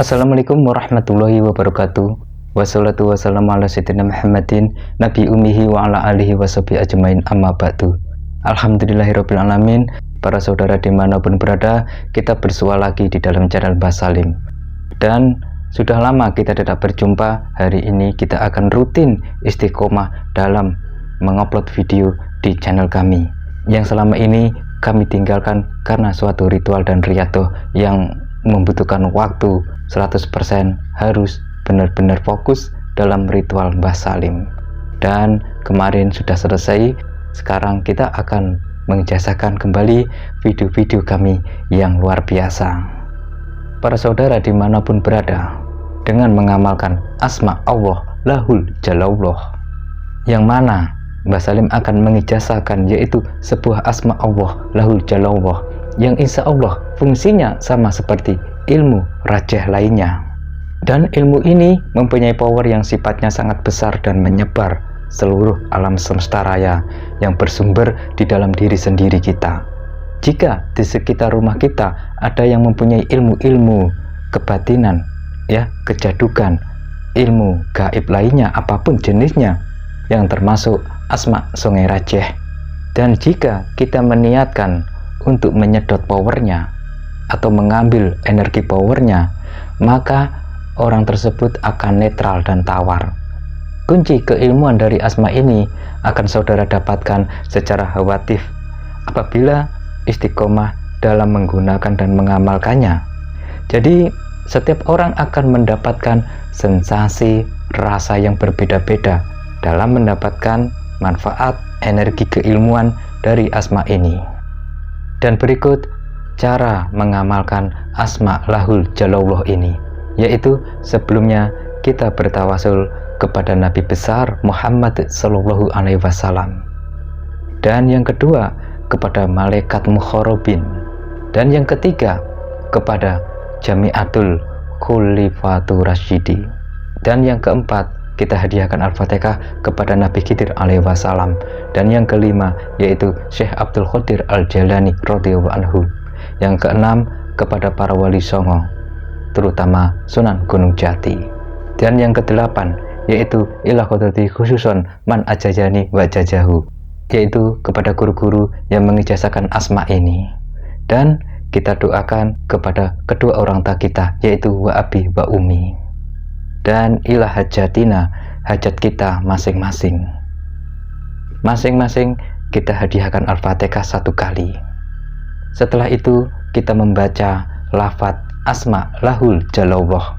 Assalamualaikum warahmatullahi wabarakatuh. Wassalatu wassalamu ala sayyidina Muhammadin Nabi umihi wa ala alihi wa ajmain amma ba'du. Alhamdulillahirrabbilalamin Para saudara di mana pun berada Kita bersua lagi di dalam channel Basalim Dan sudah lama kita tidak berjumpa Hari ini kita akan rutin istiqomah dalam mengupload video di channel kami. Yang selama ini kami tinggalkan karena suatu ritual dan riadoh yang membutuhkan waktu 100% harus benar-benar fokus dalam ritual Mbah Salim. Dan kemarin sudah selesai sekarang kita akan mengejasakan kembali video-video kami yang luar biasa. Para saudara di mana pun berada dengan mengamalkan asma Allah lahul jalallah yang mana Mbah Salim akan mengijasakan yaitu sebuah asma Allah lahul jalallah yang insya Allah fungsinya sama seperti ilmu rajah lainnya. Dan ilmu ini mempunyai power yang sifatnya sangat besar dan menyebar seluruh alam semesta raya yang bersumber di dalam diri sendiri kita. Jika di sekitar rumah kita ada yang mempunyai ilmu-ilmu kebatinan, ya, kejadukan, ilmu gaib lainnya apa pun jenisnya yang termasuk asma sungai rajeh. Dan jika kita meniatkan untuk menyedot powernya atau mengambil energi powernya, maka orang tersebut akan netral dan tawar. Kunci keilmuan dari asma ini akan saudara dapatkan secara hawatif apabila istiqomah dalam menggunakan dan mengamalkannya. Jadi, setiap orang akan mendapatkan sensasi rasa yang berbeda-beda dalam mendapatkan manfaat energi keilmuan dari asma ini. Dan berikut cara mengamalkan asma lahul jalallah ini, yaitu sebelumnya kita bertawasul kepada Nabi besar Muhammad Sallallahu Alaihi Wasallam. Dan yang kedua kepada malaikat mukharobin. Dan yang ketiga kepada Jamiatul Khulifatul Rasyidi. Dan yang keempat kita hadiahkan Al-Fatihah kepada Nabi Khidir alaihi wasallam dan yang kelima yaitu Syekh Abdul Qadir Al-Jalani radhiyallahu anhu yang keenam kepada para wali songo terutama Sunan Gunung Jati. Dan yang kedelapan yaitu ilah kodrati khususon man ajajani wa jajahu yaitu kepada guru-guru yang mengijazakan asma ini. Dan kita doakan kepada kedua orang tua kita yaitu wa abi wa umi. Dan ilah hajatina hajat kita masing-masing. Masing-masing kita hadiahkan Al-Fatihah satu kali setelah itu kita membaca lafat asma lahul jalawah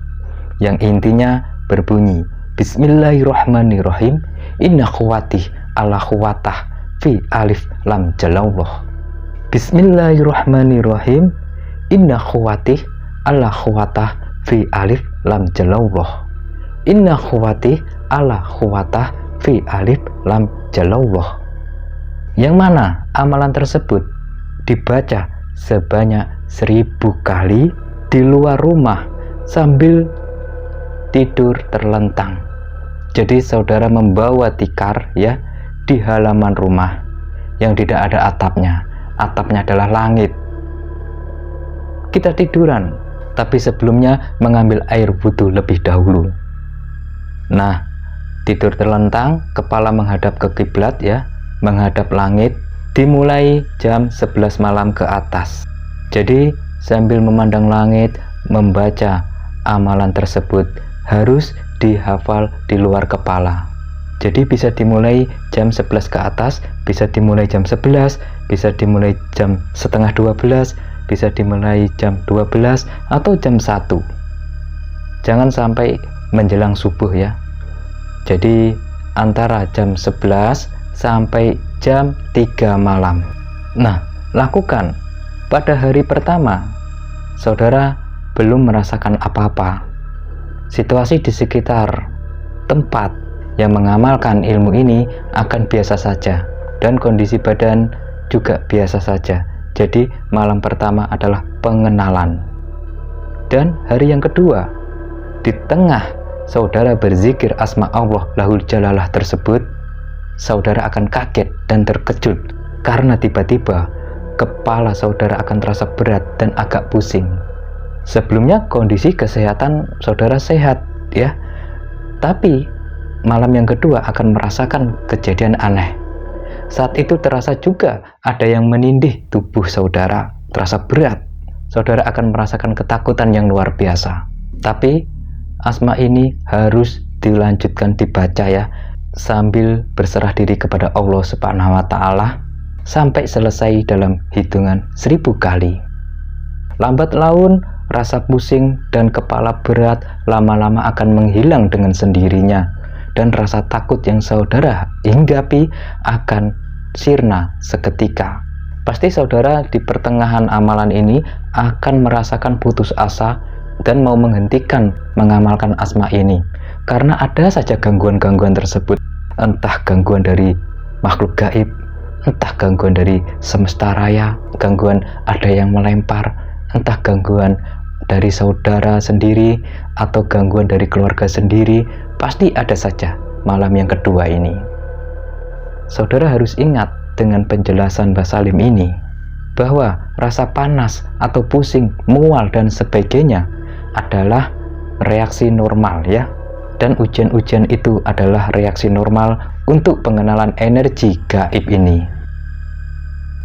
yang intinya berbunyi Bismillahirrahmanirrahim. Inna khuwatih ala khuwatah fi alif lam jalawah. Bismillahirrahmanirrahim. Inna khuwatih ala khuwatah fi alif lam jalawah. Inna khuwati ala khuwatah fi alif lam jalawah. Yang mana amalan tersebut dibaca sebanyak seribu kali di luar rumah sambil tidur terlentang. Jadi saudara membawa tikar ya di halaman rumah yang tidak ada atapnya. Atapnya adalah langit. Kita tiduran tapi sebelumnya mengambil air wudhu lebih dahulu. Nah, tidur terlentang, kepala menghadap ke kiblat ya, menghadap langit, dimulai jam 11 malam ke atas. Jadi, sambil memandang langit, membaca amalan tersebut harus dihafal di luar kepala. Jadi bisa dimulai jam 11 ke atas, bisa dimulai jam 11, bisa dimulai jam setengah 12, bisa dimulai jam 12 atau jam 1. Jangan sampai menjelang subuh ya jadi antara jam 11 sampai jam 3 malam. Nah lakukan. Pada hari pertama saudara belum merasakan apa-apa. Situasi di sekitar tempat yang mengamalkan ilmu ini akan biasa saja. Dan kondisi badan juga biasa saja. Jadi malam pertama adalah pengenalan. Dan hari yang kedua di tengah saudara berzikir asma Allah lahul jalalah tersebut, saudara akan kaget dan terkejut karena tiba-tiba kepala saudara akan terasa berat dan agak pusing. Sebelumnya kondisi kesehatan saudara sehat ya. Tapi malam yang kedua akan merasakan kejadian aneh. Saat itu terasa juga ada yang menindih tubuh saudara, terasa berat. Saudara akan merasakan ketakutan yang luar biasa. Tapi asma ini harus dilanjutkan dibaca ya sambil berserah diri kepada Allah Subhanahu wa taala sampai selesai dalam hitungan seribu kali. Lambat laun, rasa pusing dan kepala berat lama-lama akan menghilang dengan sendirinya dan rasa takut yang saudara hinggapi akan sirna seketika. Pasti saudara di pertengahan amalan ini akan merasakan putus asa dan mau menghentikan mengamalkan asma ini karena ada saja gangguan-gangguan tersebut entah gangguan dari makhluk gaib entah gangguan dari semesta raya gangguan ada yang melempar entah gangguan dari saudara sendiri atau gangguan dari keluarga sendiri pasti ada saja malam yang kedua ini. Saudara harus ingat dengan penjelasan Basalim ini bahwa rasa panas atau pusing, mual dan sebagainya adalah reaksi normal ya dan ujian-ujian itu adalah reaksi normal untuk pengenalan energi gaib ini.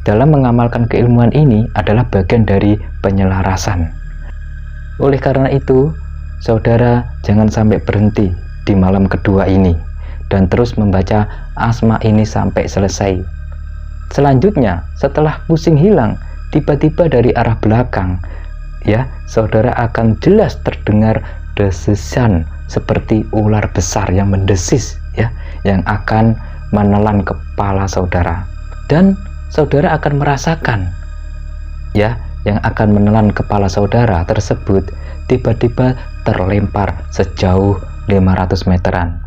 Dalam mengamalkan keilmuan ini adalah bagian dari penyelarasan. Oleh karena itu, saudara jangan sampai berhenti di malam kedua ini dan terus membaca asma ini sampai selesai. Selanjutnya, setelah pusing hilang, tiba-tiba dari arah belakang, ya, saudara akan jelas terdengar desisan seperti ular besar yang mendesis ya yang akan menelan kepala saudara. Dan saudara akan merasakan ya yang akan menelan kepala saudara tersebut tiba-tiba terlempar sejauh 500 meteran.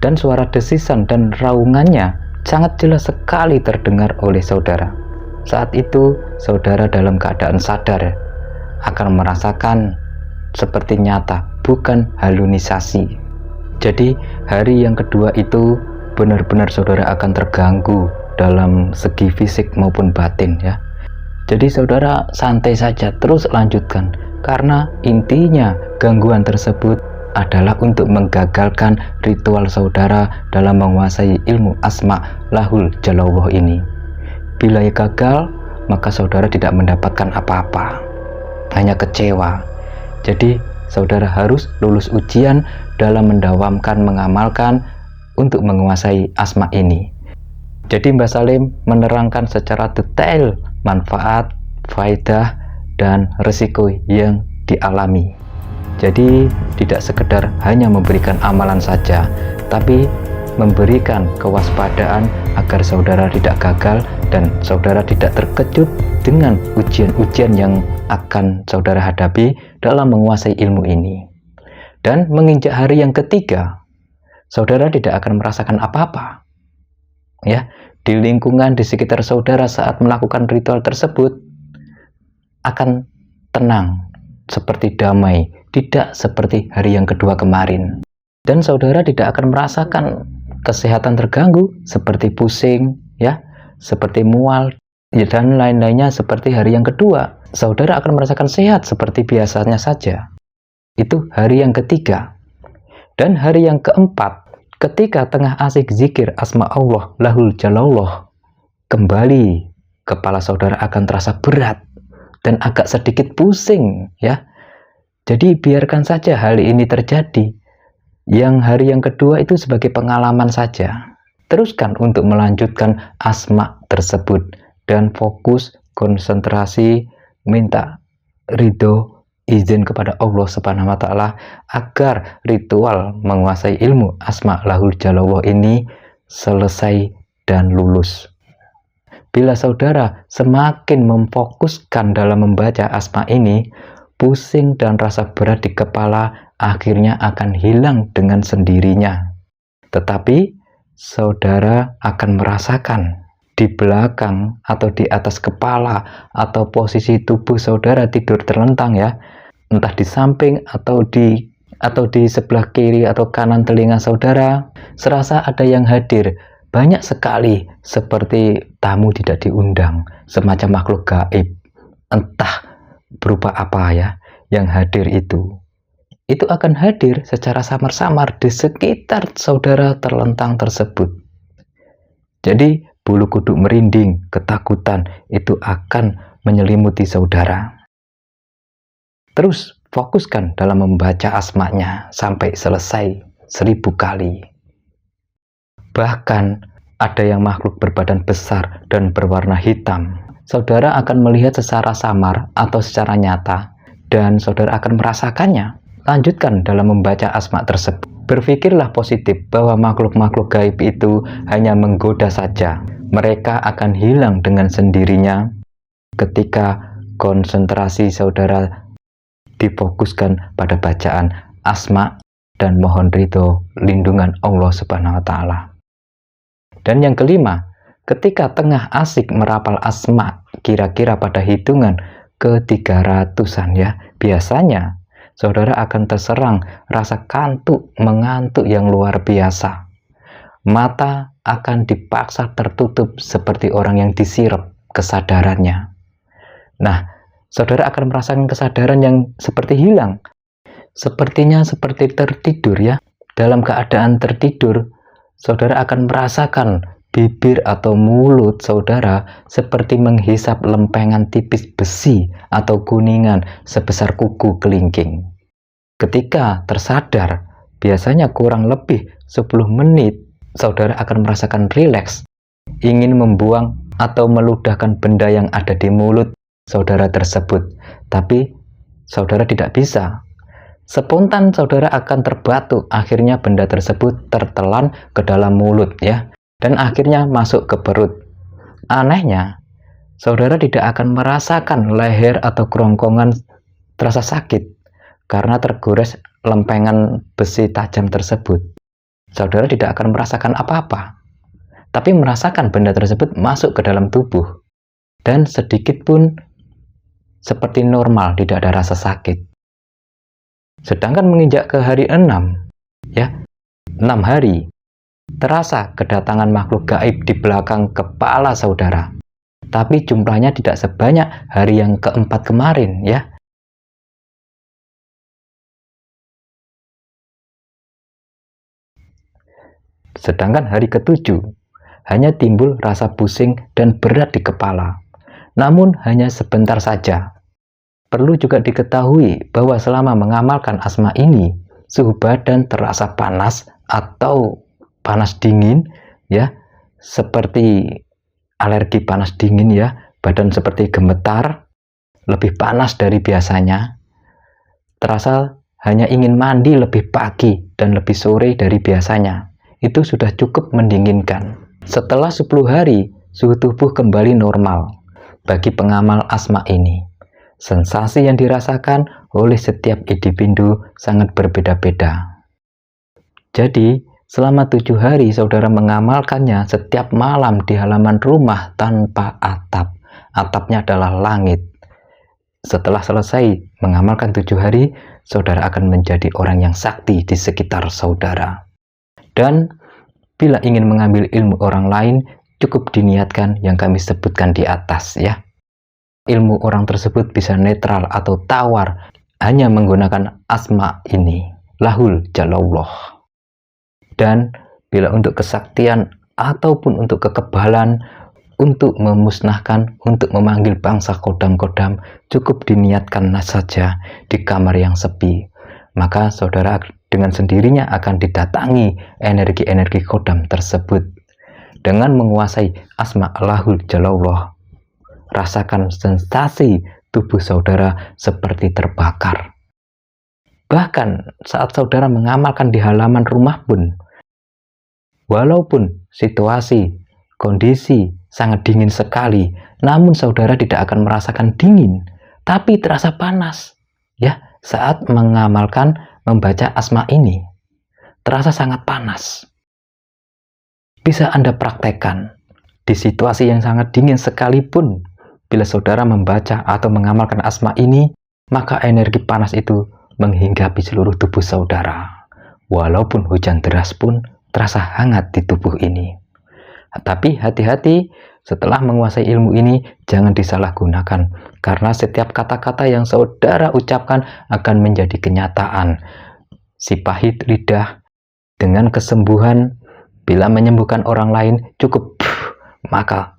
Dan suara desisan dan raungannya sangat jelas sekali terdengar oleh saudara. Saat itu saudara dalam keadaan sadar akan merasakan seperti nyata bukan halunisasi. Jadi hari yang kedua itu benar-benar saudara akan terganggu dalam segi fisik maupun batin ya. Jadi saudara santai saja terus lanjutkan karena intinya gangguan tersebut adalah untuk menggagalkan ritual saudara dalam menguasai ilmu asma lahul jalawah ini. Bila gagal, maka saudara tidak mendapatkan apa-apa, hanya kecewa. Jadi saudara harus lulus ujian dalam mendawamkan mengamalkan untuk menguasai asma ini. Jadi Mbak Salim menerangkan secara detail manfaat, faedah, dan resiko yang dialami. Jadi tidak sekedar hanya memberikan amalan saja, tapi memberikan kewaspadaan agar saudara tidak gagal dan saudara tidak terkejut dengan ujian-ujian yang akan saudara hadapi dalam menguasai ilmu ini. Dan menginjak hari yang ketiga, saudara tidak akan merasakan apa-apa. Ya, di lingkungan di sekitar saudara saat melakukan ritual tersebut akan tenang, seperti damai, tidak seperti hari yang kedua kemarin. Dan saudara tidak akan merasakan kesehatan terganggu seperti pusing, ya, seperti mual, ya, dan lain-lainnya seperti hari yang kedua. Saudara akan merasakan sehat seperti biasanya saja. Itu hari yang ketiga. Dan hari yang keempat, ketika tengah asik zikir asma Allah lahul jalallah, kembali kepala saudara akan terasa berat dan agak sedikit pusing ya. Jadi biarkan saja hal ini terjadi yang hari yang kedua itu sebagai pengalaman saja. Teruskan untuk melanjutkan asma tersebut dan fokus konsentrasi minta ridho izin kepada Allah Subhanahu wa taala agar ritual menguasai ilmu asma lahul jalawah ini selesai dan lulus. Bila saudara semakin memfokuskan dalam membaca asma ini, pusing dan rasa berat di kepala akhirnya akan hilang dengan sendirinya. Tetapi saudara akan merasakan di belakang atau di atas kepala atau posisi tubuh saudara tidur terlentang ya, entah di samping atau di atau di sebelah kiri atau kanan telinga saudara, serasa ada yang hadir. Banyak sekali seperti tamu tidak diundang, semacam makhluk gaib. Entah berupa apa ya yang hadir itu. Itu akan hadir secara samar-samar di sekitar saudara terlentang tersebut. Jadi, bulu kuduk merinding, ketakutan itu akan menyelimuti saudara. Terus fokuskan dalam membaca asmanya sampai selesai seribu kali. Bahkan ada yang makhluk berbadan besar dan berwarna hitam. Saudara akan melihat secara samar atau secara nyata dan saudara akan merasakannya. Lanjutkan dalam membaca asma tersebut. Berpikirlah positif bahwa makhluk-makhluk gaib itu hanya menggoda saja. Mereka akan hilang dengan sendirinya ketika konsentrasi saudara difokuskan pada bacaan asma dan mohon ridho lindungan Allah Subhanahu wa taala. Dan yang kelima, ketika tengah asik merapal asma kira-kira pada hitungan ke 300-an ya, biasanya saudara akan terserang rasa kantuk, mengantuk yang luar biasa. Mata akan dipaksa tertutup seperti orang yang disirap kesadarannya. Nah, saudara akan merasakan kesadaran yang seperti hilang. Sepertinya seperti tertidur ya. Dalam keadaan tertidur, saudara akan merasakan bibir atau mulut saudara seperti menghisap lempengan tipis besi atau kuningan sebesar kuku kelingking. Ketika tersadar, biasanya kurang lebih 10 menit, saudara akan merasakan rileks, ingin membuang atau meludahkan benda yang ada di mulut saudara tersebut. Tapi saudara tidak bisa. Spontan saudara akan terbatuk, akhirnya benda tersebut tertelan ke dalam mulut ya dan akhirnya masuk ke perut. Anehnya, saudara tidak akan merasakan leher atau kerongkongan terasa sakit karena tergores lempengan besi tajam tersebut. Saudara tidak akan merasakan apa-apa, tapi merasakan benda tersebut masuk ke dalam tubuh dan sedikit pun seperti normal, tidak ada rasa sakit. Sedangkan menginjak ke hari 6, ya, 6 hari, Terasa kedatangan makhluk gaib di belakang kepala saudara. Tapi jumlahnya tidak sebanyak hari yang keempat kemarin ya. Sedangkan hari ketujuh hanya timbul rasa pusing dan berat di kepala. Namun hanya sebentar saja. Perlu juga diketahui bahwa selama mengamalkan asma ini, suhu badan terasa panas atau panas dingin ya. Seperti alergi panas dingin ya. Badan seperti gemetar lebih panas dari biasanya. Terasa hanya ingin mandi lebih pagi dan lebih sore dari biasanya. Itu sudah cukup mendinginkan. Setelah 10 hari suhu tubuh kembali normal bagi pengamal asma ini. Sensasi yang dirasakan oleh setiap individu sangat berbeda-beda. Jadi Selama tujuh hari saudara mengamalkannya setiap malam di halaman rumah tanpa atap. Atapnya adalah langit. Setelah selesai mengamalkan tujuh hari, saudara akan menjadi orang yang sakti di sekitar saudara. Dan bila ingin mengambil ilmu orang lain, cukup diniatkan yang kami sebutkan di atas ya. Ilmu orang tersebut bisa netral atau tawar hanya menggunakan asma ini. Lahul Jalallah. Dan bila untuk kesaktian ataupun untuk kekebalan, untuk memusnahkan, untuk memanggil bangsa kodam-kodam, cukup diniatkan saja di kamar yang sepi. Maka saudara dengan sendirinya akan didatangi energi-energi kodam tersebut. Dengan menguasai asma Allahul Jalallah, rasakan sensasi tubuh saudara seperti terbakar. Bahkan saat saudara mengamalkan di halaman rumah pun, Walaupun situasi, kondisi sangat dingin sekali, namun saudara tidak akan merasakan dingin, tapi terasa panas. Ya, saat mengamalkan membaca asma ini, terasa sangat panas. Bisa Anda praktekkan di situasi yang sangat dingin sekalipun, bila saudara membaca atau mengamalkan asma ini, maka energi panas itu menghinggapi seluruh tubuh saudara. Walaupun hujan deras pun terasa hangat di tubuh ini. Tapi hati-hati, setelah menguasai ilmu ini, jangan disalahgunakan karena setiap kata-kata yang saudara ucapkan akan menjadi kenyataan. Si pahit lidah dengan kesembuhan bila menyembuhkan orang lain cukup maka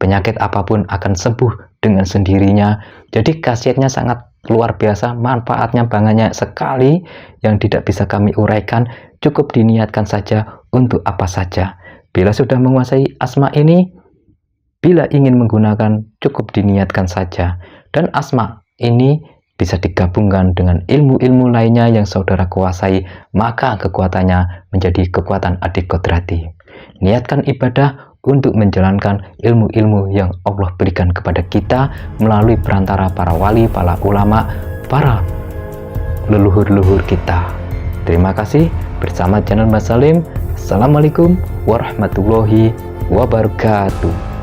penyakit apa pun akan sembuh dengan sendirinya. Jadi khasiatnya sangat luar biasa, manfaatnya banyak sekali yang tidak bisa kami uraikan. Cukup diniatkan saja untuk apa saja. Bila sudah menguasai asma ini, bila ingin menggunakan cukup diniatkan saja. Dan asma ini bisa digabungkan dengan ilmu-ilmu lainnya yang saudara kuasai, maka kekuatannya menjadi kekuatan adik kodrati. Niatkan ibadah untuk menjalankan ilmu-ilmu yang Allah berikan kepada kita melalui perantara para wali, para ulama, para leluhur-leluhur kita. Terima kasih bersama channel Mas Salim. Assalamualaikum warahmatullahi wabarakatuh.